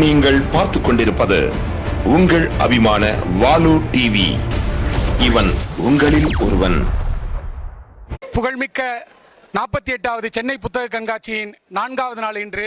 நீங்கள் பார்த்து கொண்டிருப்பது உங்கள் அபிமான வாலு டிவி இவன் உங்களில் ஒருவன். புகழ்மிக்க நாற்பத்தி எட்டாவது சென்னை புத்தக கண்காட்சியின் நான்காவது நாள் இன்று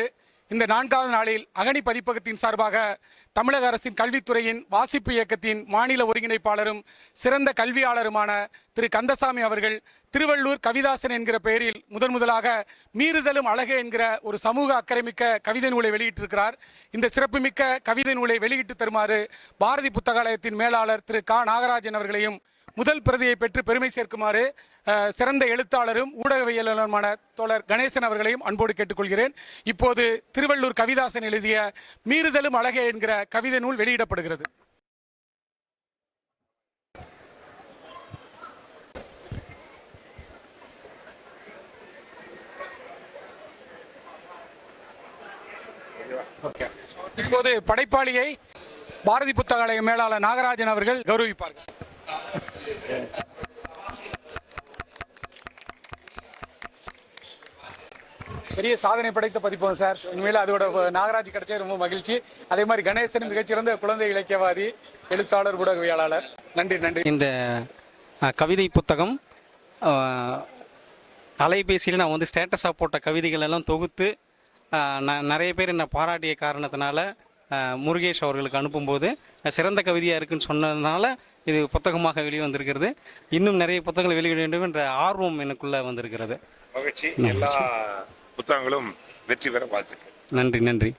இந்த நான்காவது நாளில் அகனி பதிப்பகத்தின் சார்பாக தமிழக அரசின் கல்வித்துறையின் வாசிப்பு இயக்கத்தின் மாநில ஒருங்கிணைப்பாளரும் சிறந்த கல்வியாளருமான திரு கந்தசாமி அவர்கள் திருவள்ளூர் கவிதாசன் என்கிற பெயரில் முதன் முதலாக மீறுதலும் அழகு என்கிற ஒரு சமூக அக்கறைமிக்க கவிதை நூலை வெளியிட்டிருக்கிறார். இந்த சிறப்புமிக்க கவிதை நூலை வெளியிட்டு தருமாறு பாரதி புத்தகாலயத்தின் மேலாளர் திரு கா. நாகராஜன் அவர்களையும் முதல் பிரதியை பெற்று பெருமை சேர்க்குமாறு அஹ், சிறந்த எழுத்தாளரும் ஊடகவியலாளருமான தோழர் கணேசன் அவர்களையும் அன்போடு கேட்டுக்கொள்கிறேன். இப்போது திருவள்ளூர் கவிதாசன் எழுதிய மீறுதலும் அழகே என்கிற கவிதை நூல் வெளியிடப்படுகிறது. இப்போது படைப்பாளியை பாரதி புத்தகாலய மேலாளர் நாகராஜன் அவர்கள் கௌரவிப்பார்கள். பெரிய சாதனை படைத்த பதிப்போம் சார் உண்மையில் அதோட நாகராஜ் கிடைச்சே ரொம்ப மகிழ்ச்சி. அதே மாதிரி கணேசன் மிகச்சிறந்த குழந்தை இலக்கியவாதி எழுத்தாளர் ஊடகவியலாளர். நன்றி நன்றி. இந்த கவிதை புத்தகம் அலைபேசியில் நான் வந்து ஸ்டேட்டஸாக போட்ட கவிதைகள் எல்லாம் தொகுத்து நான் ந- நிறைய பேர் என்னை பாராட்டிய காரணத்தினால முருகேஷ் அவர்களுக்கு அனுப்பும்போது சிறந்த கவிதையாக இருக்குன்னு சொன்னதுனால இது புத்தகமாக வெளியே வந்திருக்கிறது. இன்னும் நிறைய புத்தகங்கள் வெளியிட வேண்டும் என்ற ஆர்வம் எனக்குள்ளே வந்திருக்கிறது. மகிழ்ச்சி. எல்லா புத்தகங்களும் வெற்றி பெற வாழ்த்துக்கள். நன்றி நன்றி.